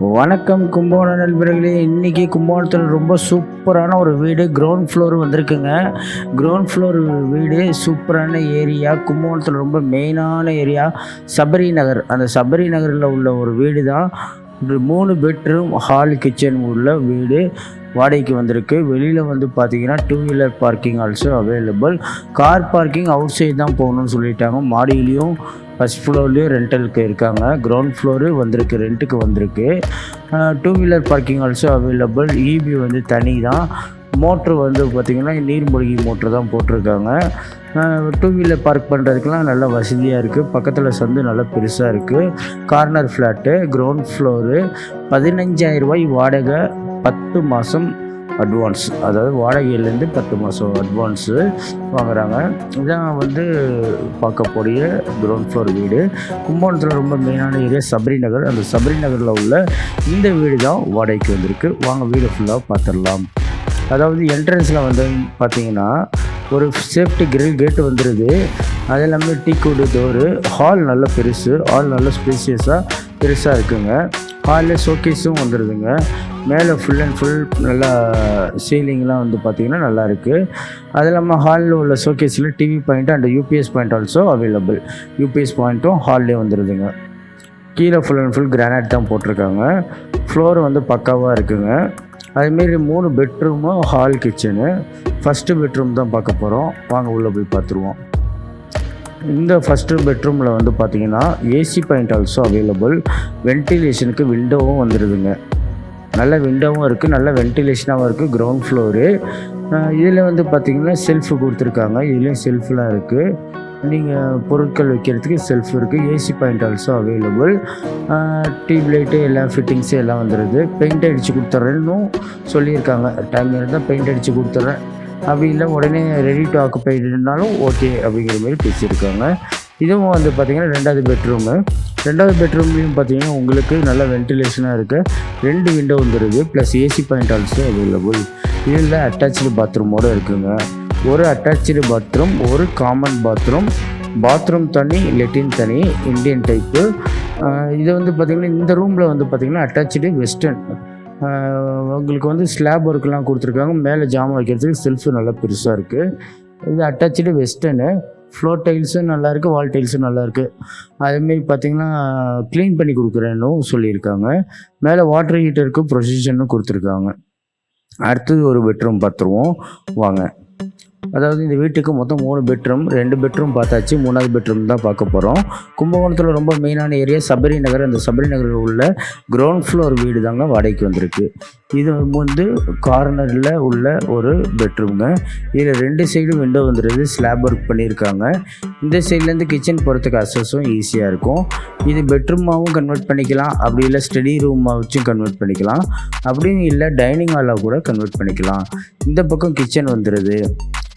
வணக்கம் கும்பகோண நண்பர்களே. இன்றைக்கி கும்பகோணத்தில் ரொம்ப சூப்பரான ஒரு வீடு கிரவுண்ட் ஃப்ளோர் வந்திருக்குங்க. கிரவுண்ட் ஃப்ளோர் வீடு சூப்பரான ஏரியா கும்பகோணத்தில் ரொம்ப மெயினான ஏரியா சபரி நகர். அந்த சபரி நகரில் உள்ள ஒரு வீடு தான் மூணு பெட்ரூம் ஹால் கிச்சன் உள்ள வீடு வாடகைக்கு வந்திருக்கு. வெளியில் வந்து பார்த்தீங்கன்னா two wheeler parking also available car parking outside தான் போகணும்னு சொல்லிட்டாங்க. மாடியிலையும் ஃபஸ்ட் ஃப்ளோர்லேயும் ரெண்டலுக்கு இருக்காங்க. கிரவுண்ட் ஃப்ளோரு வந்திருக்கு ரெண்ட்டுக்கு வந்திருக்கு. Two wheeler parking also available EB வந்து தனி தான் மோட்ரு வந்து பார்த்திங்கன்னா நீர்மூழ்கி மோட்ரு தான் போட்டிருக்காங்க. டூ வீலர் பார்க் பண்ணுறதுக்கெலாம் நல்ல வசதியாக இருக்குது பக்கத்தில் சந்து நல்லா பெருசாக இருக்குது கார்னர் ஃப்ளாட்டு கிரவுண்ட் ஃப்ளோரு பதினஞ்சாயிரம் ரூபாய் வாடகை பத்து மாதம் அட்வான்ஸ் அதாவது வாடகையிலேருந்து பத்து மாதம் அட்வான்ஸு வாங்குறாங்க. இதான் வந்து பார்க்கக்கூடிய கிரவுண்ட் ஃப்ளோர் வீடு. கும்பகோணத்தில் ரொம்ப மெயினான ஏரியா சபரி நகர். அந்த சபரி நகரில் உள்ள இந்த வீடு தான் வாடகைக்கு வந்திருக்கு. வாங்க வீடு ஃபுல்லாக பார்த்துடலாம். அதாவது என்ட்ரன்ஸில் வந்து பார்த்தீங்கன்னா ஒரு சேஃப்டி கிரில் கேட்டு வந்துடுது அது இல்லாமல் டீ கூடு டோரு ஹால் நல்ல பெருசு ஹால் நல்ல ஸ்பேசியஸாக பெருசாக இருக்குங்க. ஹாலில் ஷோகேஸும் வந்துடுதுங்க மேலே ஃபுல் அண்ட் ஃபுல் நல்லா சீலிங்லாம் வந்து பார்த்திங்கன்னா நல்லா இருக்குது அது இல்லாமல் ஹாலில் உள்ள ஷோகேஸில் TV point and UPS point also available UPS பாயிண்ட்டும் ஹால்லே வந்துடுதுங்க கீழே ஃபுல் அண்ட் ஃபுல் கிரானைட் தான் போட்டிருக்காங்க. ஃப்ளோர் வந்து பக்காவாக இருக்குங்க. அதுமாரி மூணு பெட்ரூமும் ஹால் கிச்சனு ஃபஸ்ட்டு பெட்ரூம் தான் பார்க்க போகிறோம் வாங்க உள்ளே போய் பார்த்துருவோம். இந்த ஃபஸ்ட்டு பெட்ரூமில் வந்து பார்த்தீங்கன்னா ஏசி பாயிண்ட் ஆல்சோ அவைலபிள் வென்டிலேஷனுக்கு விண்டோவும் வந்துடுதுங்க நல்ல விண்டோவும் இருக்குது நல்ல வென்டிலேஷனாகவும் இருக்குது கிரவுண்ட் ஃப்ளோரு இதில் வந்து பார்த்திங்கன்னா செல்ஃபு கொடுத்துருக்காங்க. இதுலேயும் செல்ஃபெலாம் இருக்குது நீங்கள் பொருட்கள் வைக்கிறதுக்கு செல்ஃப் இருக்குது AC point also available tube light எல்லாம் ஃபிட்டிங்ஸு எல்லாம் வந்துடுது பெயிண்ட் அடித்து கொடுத்துட்றேன்னும் சொல்லியிருக்காங்க. டைம் இருந்தால் பெயிண்ட் அடித்து கொடுத்துட்றேன் அப்படி இல்லை உடனே ரெடி டு ஆக்குப்பைடுனாலும் ஓகே அப்படிங்கிற மாதிரி பேசியிருக்காங்க. இதுவும் வந்து பார்த்திங்கன்னா ரெண்டாவது பெட்ரூமு ரெண்டாவது பெட்ரூம்லேயும் பார்த்தீங்கன்னா உங்களுக்கு நல்ல வென்டிலேஷனாக இருக்குது ரெண்டு விண்டோ வந்துடுது plus AC point also available இதில் அட்டாச்சு பாத்ரூமோடு இருக்குங்க. ஒரு அட்டாச்சு பாத்ரூம் ஒரு காமன் பாத்ரூம் பாத்ரூம் தனி லெட்டின் தனி இந்தியன் டைப்பு இது வந்து பார்த்திங்கன்னா இந்த ரூமில் வந்து பார்த்திங்கன்னா அட்டாச்சு வெஸ்டர்ன் உங்களுக்கு வந்து ஸ்லாப் ஒர்க்கெலாம் கொடுத்துருக்காங்க. மேலே ஜாமான் வைக்கிறதுக்கு செல்ஃபு நல்லா பெருசாக இருக்குது இது அட்டாச்சு வெஸ்டர்னு ஃப்ளோர் டைல்ஸும் நல்லாயிருக்கு வால் டைல்ஸும் நல்லாயிருக்கு அதேமாரி பார்த்திங்கன்னா க்ளீன் பண்ணி கொடுக்குறேன்னு சொல்லியிருக்காங்க. மேலே வாட்டர் ஹீட்டருக்கு ப்ரொசிஷனும் கொடுத்துருக்காங்க. அடுத்தது ஒரு பெட்ரூம் பார்த்துருவோம் வாங்க. அதாவது இந்த வீட்டுக்கு மொத்தம் மூணு பெட்ரூம் ரெண்டு பெட்ரூம் பார்த்தாச்சு. மூணாவது பெட்ரூம் தான் பார்க்க போகிறோம் கும்பகோணத்தில் ரொம்ப மெயினான ஏரியா சபரி நகர். அந்த சபரி நகரில் உள்ள கிரவுண்ட் ஃப்ளோர் வீடு தாங்க வாடகைக்கு வந்திருக்கு. இது வந்து கார்னரில் உள்ள ஒரு பெட்ரூம்ங்க இதில் ரெண்டு சைடும் விண்டோ வந்துடுது ஸ்லாப் ஒர்க் பண்ணியிருக்காங்க. இந்த சைட்லேருந்து கிச்சன் போகிறதுக்கு அசஸும் ஈஸியாக இருக்கும். இது பெட்ரூமாகவும் கன்வெர்ட் பண்ணிக்கலாம். அப்படி இல்லை ஸ்டடி ரூமாக வச்சும் கன்வெர்ட் பண்ணிக்கலாம். அப்படின்னு இல்லை டைனிங் ஹாலாக கூட கன்வெர்ட் பண்ணிக்கலாம். இந்த பக்கம் கிச்சன் வந்துடுது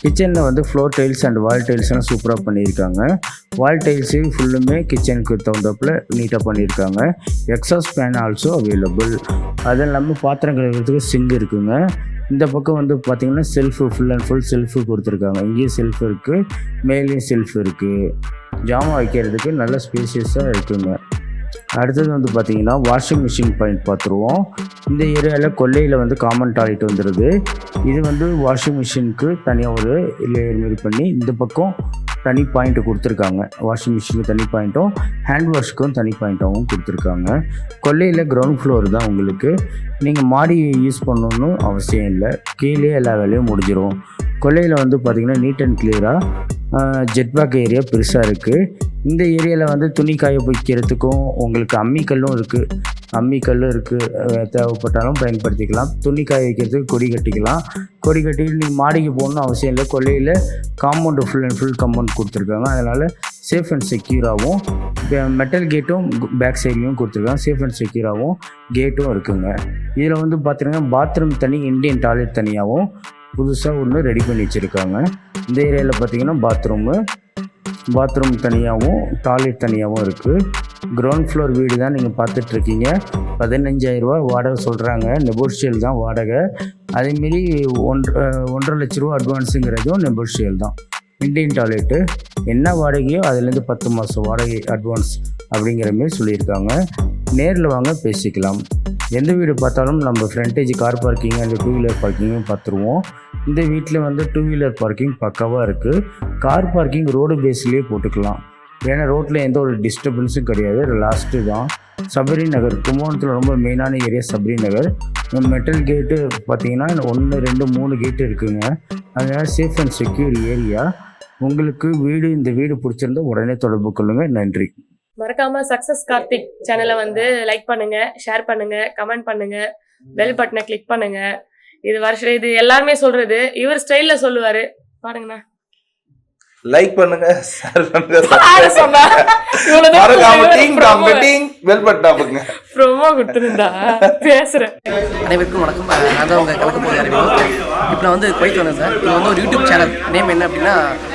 கிச்சனில் வந்து ஃப்ளோர் டைல்ஸ் அண்ட் வால் டைல்ஸ்லாம் சூப்பராக பண்ணியிருக்காங்க. வால் டைல்ஸு ஃபுல்லுமே கிச்சனுக்கு தகுந்தப்பில் நீட்டாக பண்ணியிருக்காங்க. எக்ஸாஸ் ஃபேன் ஆல்சோ அவைலபிள் அது இல்லாமல் பாத்திரம் கழுவுறதுக்கு சிங்க் இருக்குங்க. இந்த பக்கம் வந்து பார்த்திங்கன்னா shelf full and full shelf கொடுத்துருக்காங்க. இங்கேயும் செல்ஃப் இருக்குது மேலேயும் செல்ஃப் இருக்குது ஜாமான் வைக்கிறதுக்கு நல்ல ஸ்பேசியஸாக இருக்குங்க. அடுத்தது வந்து பார்த்திங்கன்னா வாஷிங் மிஷின் பாயிண்ட் பார்த்துருவோம். இந்த ஏரியாவில் கொல்லையில் வந்து காமன் டாய்லெட் வந்துடுது இது வந்து வாஷிங் மிஷினுக்கு தனியாக ஒரு லேயர் மாரி பண்ணி இந்த பக்கம் தனி பாயிண்ட்டு கொடுத்துருக்காங்க. வாஷிங் மிஷினுக்கு தனி பாயிண்ட்டும் ஹேண்ட் வாஷ்க்கும் தனி பாயிண்ட்டாகவும் கொடுத்துருக்காங்க. கொல்லையில் கிரவுண்ட் ஃப்ளோர் தான் உங்களுக்கு. நீங்கள் மாடி யூஸ் பண்ணணுன்னு அவசியம் இல்லை. கீழே எல்லா வேலையும் முடிஞ்சிடும் கொல்லையில் வந்து பார்த்திங்கன்னா நீட் அண்ட் கிளியராக ஜெட்பாக் ஏரியா பெருசாக இருக்குது இந்த ஏரியாவில் வந்து துணி காய வைக்கிறதுக்கும் உங்களுக்கு அம்மிக்கல்லும் இருக்குது அம்மிக்கல்லும் இருக்குது தேவைப்பட்டாலும் பயன்படுத்திக்கலாம். துணி காய வைக்கிறதுக்கு கொடி கட்டிக்கலாம். கொடி கட்டிட்டு நீங்கள் மாடிக்கு போகணுன்னு அவசியம் இல்லை. கொல்லையில் compound full and full compound கொடுத்துருக்காங்க. அதனால் சேஃப் அண்ட் செக்யூராகவும் மெட்டல் கேட்டும் பேக் சைட்லேயும் கொடுத்துருக்காங்க. சேஃப் அண்ட் செக்யூராகவும் கேட்டும் இருக்குங்க. இதில் வந்து பார்த்தீங்கன்னா பாத்ரூம் தனி இண்டியன் டாய்லெட் தனியாகவும் புதுசாக ஒன்று ரெடி பண்ணி வச்சுருக்காங்க. இந்த ஏரியாவில் பார்த்தீங்கன்னா பாத்ரூமு பாத்ரூம் தனியாகவும் டாய்லெட் தனியாகவும் இருக்குது கிரவுண்ட் ஃப்ளோர் வீடு தான் நீங்கள் பார்த்துட்ருக்கீங்க. பதினஞ்சாயிரரூபா வாடகை சொல்கிறாங்க நெபோஷியல் தான் வாடகை. அதேமாரி ஒன்ற ஒன்றரை லட்ச ரூபா அட்வான்ஸுங்கிறதும் நெபோஷியல் தான். இண்டியன் டாய்லெட்டு என்ன வாடகையோ அதுலேருந்து பத்து மாதம் வாடகை அட்வான்ஸ் அப்படிங்கிற மாரி சொல்லியிருக்காங்க. நேரில் வாங்க பேசிக்கலாம். எந்த வீடு பார்த்தாலும் நம்ம frontage car parking and two wheeler பார்க்கிங்கும் பார்த்துருவோம். இந்த வீட்டில் வந்து டூ வீலர் பார்க்கிங் பக்காவாக இருக்குது கார் பார்க்கிங் ரோடு பேஸ்லேயே போட்டுக்கலாம். ஏன்னா ரோட்டில் எந்த ஒரு டிஸ்டர்பன்ஸும் கிடையாது. லாஸ்ட்டு தான். சபரி நகர் கும்பகோணத்தில் ரொம்ப மெயினான ஏரியா சபரி நகர் மெட்டல் கேட்டு பார்த்தீங்கன்னா ஒன்று ரெண்டு மூணு கேட்டு இருக்குங்க. அதனால் சேஃப் அண்ட் செக்யூர் ஏரியா உங்களுக்கு வீடு இந்த வீடு பிடிச்சிருந்தா உடனே தொடர்பு கொள்ளுங்கள் நன்றி. மறக்காம சக்சஸ் கார்த்திக் சேனலை வந்து லைக் பண்ணுங்க ஷேர் பண்ணுங்க கமெண்ட் பண்ணுங்க பெல் பட்டனை கிளிக் பண்ணுங்க. இது வருஷம் இது எல்லாருமே சொல்றது. இவர் ஸ்டைல்ல சொல்லுவாரு. பாருங்கண்ணா. லைக் பண்ணுங்க ஷேர் பண்ணுங்க மறக்காம டீங் டாம் பெட்டிங் பெல் பட்டா பண்ணுங்க promo கொடுத்திருந்தா. பேசுறேன். அனைவருக்கும் வணக்கம். நான் தான் உங்கள் கலக்க அறிமுகம். இப்போ நான் வந்து குவைத் வந்தேன் சார். இது வந்து ஒரு யூடியூப் சேனல் நேம் என்ன அப்படின்னா